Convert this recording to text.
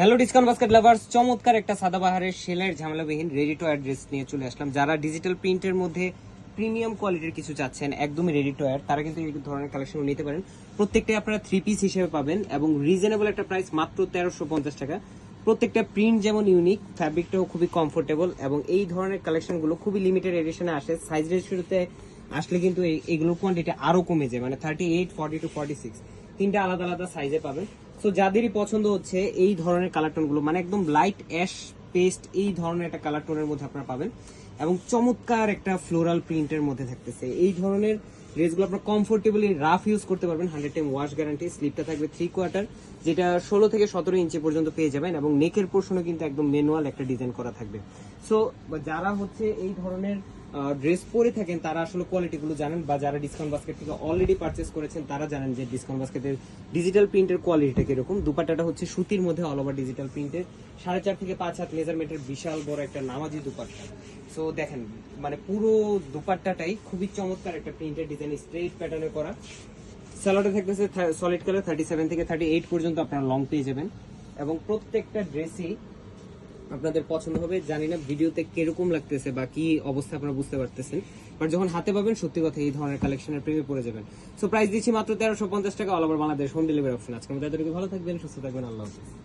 Hello discount basket lovers চমৎকার একটা সাদাবাহারের সেলের ঝামেলাবিহীন রেডি টু অ্যাড্রেস নিয়ে চলে আসলাম। যারা ডিজিটাল প্রিন্টের মধ্যে প্রিমিয়াম কোয়ালিটির কিছু চাচ্ছেন, একদমই রেডি টু অ্যাড তারা কিন্তু এই ধরনের কালেকশন নিতে পারেন। প্রত্যেকটাই আপনারা থ্রি পিস হিসেবে পাবেন এবং রিজনেবল একটা প্রাইস মাত্র তেরোশো পঞ্চাশ টাকা। প্রত্যেকটা প্রিন্ট যেমন ইউনিক ফ্যাব্রিকটাও খুবই কমফোর্টেবল এবং এই ধরনের কালেকশনগুলো খুবই লিমিটেড এডিশনে আসে। সাইজ রেশিওতে আসলে কিন্তু এই- এইগুলোর কোয়ান্টিটি আরও কমে যায় মানে thirty eight forty two forty six তিনটা আলাদা আলাদা সাইজে পাবেন সো যাদেরই পছন্দ হচ্ছে এই ধরনের কালার টোনগুলো মানে একদম লাইট অ্যাশ পেস্ট এই ধরনের একটা কালার টোনের মধ্যে আপনারা পাবেন। এবং চমৎকার একটা ফ্লোরাল প্রিন্টের মধ্যে থাকতেছে। এই ধরনের ড্রেসগুলো আপনারা কমফোর্টেবলি রাফ ইউজ করতে পারবেন হান্ড্রেড টাইম ওয়াশ গ্যারান্টি স্লিপটা থাকবে থ্রি কোয়ার্টার যেটা ষোলো থেকে সতেরো ইঞ্চি পর্যন্ত পেয়ে যাবেন এবং নেকের পোর্শনও কিন্তু একদম ম্যানুয়াল একটা ডিজাইন করা থাকবে। সো যারা হচ্ছে এই ধরনের ড্রেস পরে থাকেন, তারা আসলে কোয়ালিটি গুলো জানেন, বা যারা ডিসকাউন্ট বাস্কেট থেকে অলরেডি পারচেস করেছেন, তারা জানেন যে ডিসকাউন্ট বাস্কেটের ডিজিটাল প্রিন্টের কোয়ালিটিটা কীরকম। দুপাট্টাটা হচ্ছে সুতির মধ্যে অল ওভার ডিজিটাল প্রিন্টের সাড়ে চার থেকে পাঁচ হাত মেজারমেন্টের বিশাল বড় একটা নামাজি দুপাট্টা। সো দেখেন মানে পুরো দুপাট্টাটাই খুবই চমৎকার একটা প্রিন্টের ডিজাইন স্ট্রেট প্যাটার্নে করা। স্যালাডে থাকতেছে সলিড কালার থার্টি সেভেন থেকে থার্টি এইট পর্যন্ত আপনারা লং পেয়ে যাবেন। এবং প্রত্যেকটা ড্রেসই আপনাদের পছন্দ হবে, জানি না ভিডিওতে কীরকম লাগতেছে বা কি অবস্থা আপনারা বুঝতে পারতেছেন বাট যখন হাতে পাবেন, সত্যি কথা এই ধরনের কালেকশনের প্রেমে পড়ে যাবেন। সো প্রাইস দিচ্ছি মাত্র তেরোশো পঞ্চাশ টাকা all over Bangladesh home delivery option আজকে আমাদের ভালো থাকবেন, সুস্থ থাকবেন, আল্লাহ হাফিজ।